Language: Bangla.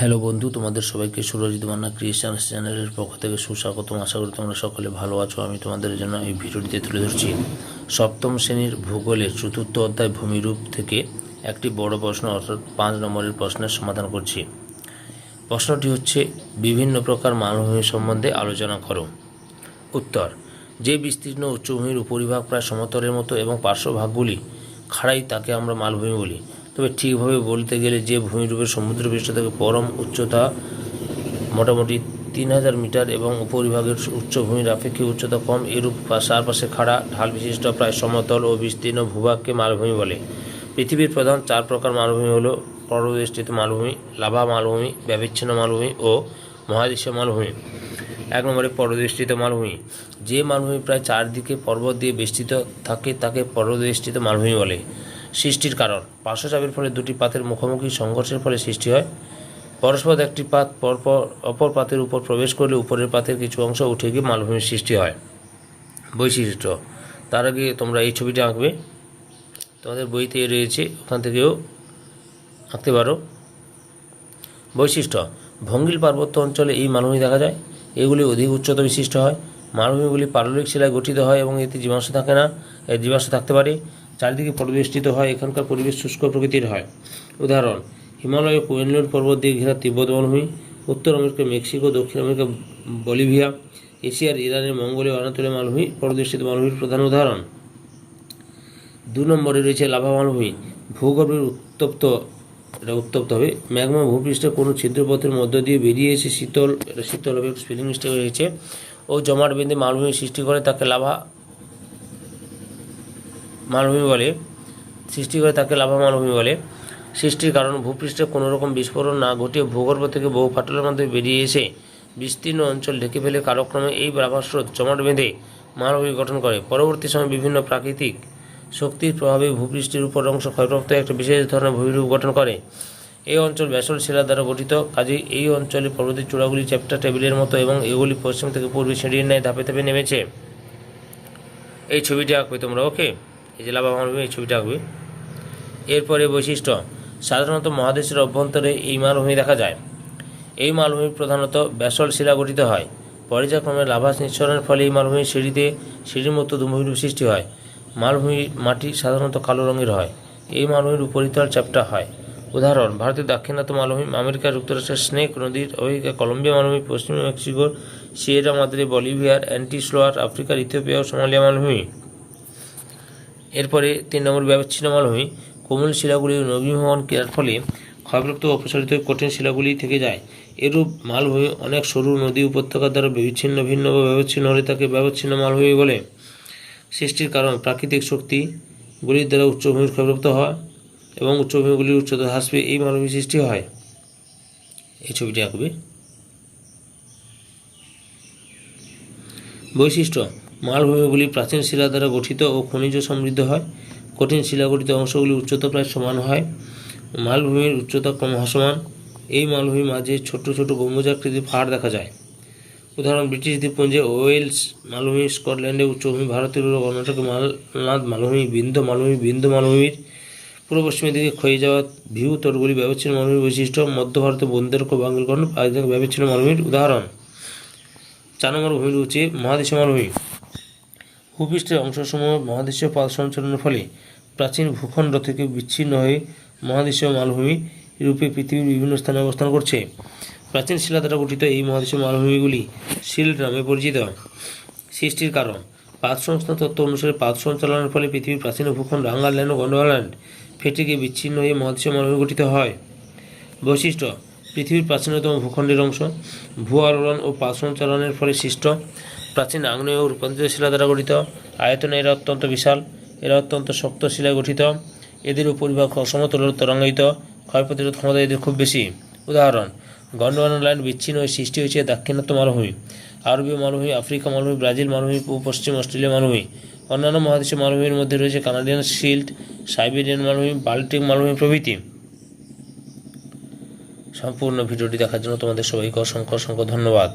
হ্যালো বন্ধু, তোমাদের সবাইকে সুরজিৎ মান্না ক্রিয়েশন চ্যানেলের পক্ষ থেকে সুস্বাগতম। আশা করি তোমরা সকলে ভালো আছো, আমি তোমাদের জন্য এই ভিডিওটিতে তুলে ধরছি। সপ্তম শ্রেণির ভূগোলের চতুর্থ অধ্যায় ভূমিরূপ থেকে একটি বড় প্রশ্ন, অর্থাৎ পাঁচ নম্বরের প্রশ্নের সমাধান করছি। প্রশ্নটি হচ্ছে, বিভিন্ন প্রকার মালভূমি সম্বন্ধে আলোচনা করো। উত্তর, যে বিস্তীর্ণ উচ্চভূমির উপরিভাগ প্রায় সমতলের মতো এবং পার্শ্বভাগগুলি খাড়াই, তাকে আমরা মালভূমি বলি। তবে ঠিকভাবে বলতে গেলে যে ভূমিরূপের সমুদ্রপৃষ্ঠ থেকে পরম উচ্চতা মোটামুটি তিন হাজার মিটার এবং উপরিভাগের উচ্চভূমির আপেক্ষিক উচ্চতা কম, এরূপ চারপাশে খাড়া, ঢাল বিশিষ্ট, প্রায় সমতল ও বিস্তীর্ণ ভূভাগকে মালভূমি বলে। পৃথিবীর প্রধান চার প্রকার মালভূমি হল পর্বতবেষ্টিত মালভূমি, লাভা মালভূমি, ব্যবিচ্ছিন্ন মালভূমি ও মহাদেশীয় মালভূমি। এক নম্বরে পর্বতবেষ্টিত মালভূমি। যে মালভূমি প্রায় চারদিকে পর্বত দিয়ে বেষ্টিত থাকে, তাকে পর্বতবেষ্টিত মালভূমি বলে। সৃষ্টির কারণ। পার্শ্বচাপের ফলে দুটি পাতের মুখোমুখি সংঘর্ষের ফলে সৃষ্টি হয়। পরস্পর একটি পাত পরপর, অপর পাতের উপর প্রবেশ করলে উপরের পাতের কিছু অংশ উঠে গিয়ে মালভূমির সৃষ্টি হয়। বৈশিষ্ট্য, তার আগে তোমরা এই ছবিটা আঁকবে। তোমাদের বইতে রয়েছে, ওখান থেকেও আঁকতে পারো। বৈশিষ্ট্য, ভঙ্গিল পার্বত্য অঞ্চলে এই মালভূমি দেখা যায়। এগুলি অধিক উচ্চতা বিশিষ্ট হয়। মালভূমিগুলি পাললিক শিলায় গঠিত হয় এবং এতে জীবাশ্ম থাকে না। এ জীবাশ্ম থাকতে পারে। চারিদিকে পরিবেষ্টিত হয়, এখানকার পরিবেশ শুষ্ক প্রকৃতির হয়। উদাহরণ, হিমালয় কোয়েনলুন পর্বত দিয়ে ঘেরা তিব্বত মালভূমি উত্তর আমেরিকা, মেক্সিকো, দক্ষিণ আমেরিকা, বলিভিয়া, এশিয়ার ইরানের, মঙ্গোলীয় অনাতলীয় মালভূমি পরবেষ্টিত মালভূমির প্রধান উদাহরণ। দু নম্বরে রয়েছে লাভা মালভূমি ভূগর্ভের উত্তপ্ত, এটা উত্তপ্ত হবে, ম্যাগমা ভূপৃষ্ঠে কোনো ছিদ্রপথের মধ্য দিয়ে বেরিয়ে এসে শীতল, এটা শীতল হবে স্পেলিং মিস্টেক হয়েছে ও জমাট বেঁধে মালভূমি সৃষ্টি করে, তাকে লাভা মালভূমি বলে, সৃষ্টি করে তাকে লাভা মালভূমি বলে। সৃষ্টির কারণ, ভূপৃষ্ঠে কোনো রকম বিস্ফোরণ না ঘটিয়ে ভূগর্ভ থেকে বহু ফাটলের মাধ্যমে বেরিয়ে এসে বিস্তীর্ণ অঞ্চল ঢেকে ফেলে কালক্রমে এই লাভা স্রোত জমাট বেঁধে মালভূমি গঠন করে। পরবর্তী সময়ে বিভিন্ন প্রাকৃতিক শক্তির প্রভাবে ভূপৃষ্ঠের উপর অংশ ক্ষয়প্রাপ্ত একটা বিশেষ ধরনের ভূমিরূপ গঠন করে। এই অঞ্চল ব্যাসল শিলা দ্বারা গঠিত কাজেই এই অঞ্চলে পর্বতের চূড়াগুলি চ্যাপ্টা টেবিলের মতো এবং এগুলি পশ্চিম থেকে পূর্বে সিঁড়ির ন্যায় ধাপে ধাপে নেমেছে। এই ছবিটি আঁকবে তোমরা, ওকে? এই যে লাভা মালভূমি এই ছবিটা আঁকবে। এরপরে বৈশিষ্ট্য, সাধারণত মহাদেশের অভ্যন্তরে এই মালভূমি দেখা যায়। এই মালভূমি প্রধানত ব্যাসল শিলা গঠিত হয়। পর্যায়ক্রমে লাভাস নিঃসরণের ফলে এই মালভূমির সিঁড়িতে সিঁড়ির মতো ভূমিরূপ সৃষ্টি হয়। মালভূমির মাটি সাধারণত কালো রঙের হয়। এই মালভূমির উপরিতল চ্যাপ্টা হয়। উদাহরণ, ভারতের দাক্ষিণাত্য মালভূমি আমেরিকা যুক্তরাষ্ট্রের স্নেক নদীর অবহিকা কলম্বিয়া মালভূমি, পশ্চিম মেক্সিকোর সিয়েরা মাদ্রে, বলিভিয়ার অ্যান্টিস্লোয়ার, আফ্রিকার ইথিওপিয়া ও সোমালিয়া মালভূমি। এরপরে তিন নম্বর ব্যবচ্ছিন্ন মালভূমি কোমল শিলাগুলির নবীভবন ক্রিয়ার ফলে ক্ষয়প্রাপ্ত অপসারিত কঠিন শিলাগুলি থেকে যায়। এরূপ মালভূমি অনেক সরু নদী উপত্যকা দ্বারা বিচ্ছিন্ন, ভিন্ন বা ব্যবচ্ছিন্ন হলে তাকে ব্যবচ্ছিন্ন মালভূমি বলে। সৃষ্টির কারণ প্রাকৃতিক শক্তিগুলির দ্বারা উচ্চভূমির ক্ষয়প্রাপ্ত হয় এবং উচ্চভূমিগুলির উচ্চতা হ্রাস পেয়ে এই মালভূমি সৃষ্টি হয়। এই ছবিটি আঁকবে। বৈশিষ্ট্য মালভূমিগুলি প্রাচীন শিলা দ্বারা গঠিত ও খনিজ সমৃদ্ধ হয়। কঠিন শিলাগঠিত অংশগুলি উচ্চতা প্রায় সমান হয়। মালভূমির উচ্চতা ক্রমহ্রাসমান এই মালভূমির মাঝে ছোট ছোট গম্বুজাকৃতির ফাড় দেখা যায়। উদাহরণ ব্রিটিশ দ্বীপপুঞ্জে ওয়েলস মালভূমি স্কটল্যান্ডে উচ্চভূমি ভারতের কর্ণাটকে মালনাদ মালভূমি, বিন্ধ্য মালভূমি, বিন্ধ্য মালভূমির পূর্ব পশ্চিমের দিকে ক্ষয়ে যাওয়া ভিউ তরগুলি ব্যবচ্ছিন্ন মালভূমির বৈশিষ্ট্য, মধ্য ভারতে বন্দেরক বাঙ্গলকর্ণ ব্যবচ্ছিন্ন মালভূমির উদাহরণ চার নম্বর ভূমির হচ্ছে মহাদেশীয় মালভূমি। ভূপৃষ্ঠের অংশসমূহ মহাদেশীয় পাল সঞ্চালনের ফলে প্রাচীন ভূখণ্ড থেকে বিচ্ছিন্ন হয়ে মহাদেশীয় মালভূমি রূপে পৃথিবীর বিভিন্ন স্থানে অবস্থান করছে। প্রাচীন শিলা দ্বারা গঠিত এই মহাদেশীয় মালভূমিগুলি শিল্ড নামে পরিচিত। সৃষ্টির কারণ পাত সংস্থা তত্ত্ব অনুসারে পাত সঞ্চালনের ফলে পৃথিবীর প্রাচীন ভূখণ্ড আঙ্গারল্যান্ড ও গন্ডোয়াল্যান্ড ফেটে গিয়ে বিচ্ছিন্ন হয়ে মহাদেশীয় মালভূমি গঠিত হয়। বৈশিষ্ট্য, পৃথিবীর প্রাচীনতম ভূখণ্ডের অংশ, ভূ আলোড়ন ও পাত সঞ্চালনের ফলে সৃষ্ট প্রাচীন আগ্নেয় রূপান্তরিত শিলা দ্বারা গঠিত। আয়তনে এরা অত্যন্ত বিশাল, এরা অত্যন্ত শক্ত শিলায় গঠিত। এদের উপরিভাগ সমতল তরঙ্গায়িত। ক্ষয় প্রতিরোধ ক্ষমতা এদের খুব বেশি। উদাহরণ, গন্ডোয়ানা লাইন বিচ্ছিন্ন হয়ে সৃষ্টি হয়েছে দাক্ষিণাত্য মালভূমি, আরবীয় মালভূমি, আফ্রিকা মালভূমি, ব্রাজিল মালভূমি ও পশ্চিম অস্ট্রেলিয়া মালভূমি। অন্যান্য মহাদেশীয় মালভূমির মধ্যে রয়েছে কানাডিয়ান শিল্ড, সাইবেরিয়ান মালভূমি, বাল্টিক মালভূমি প্রভৃতি। সম্পূর্ণ ভিডিওটি দেখার জন্য তোমাদের সবাইকে অসংখ্য অসংখ্য ধন্যবাদ।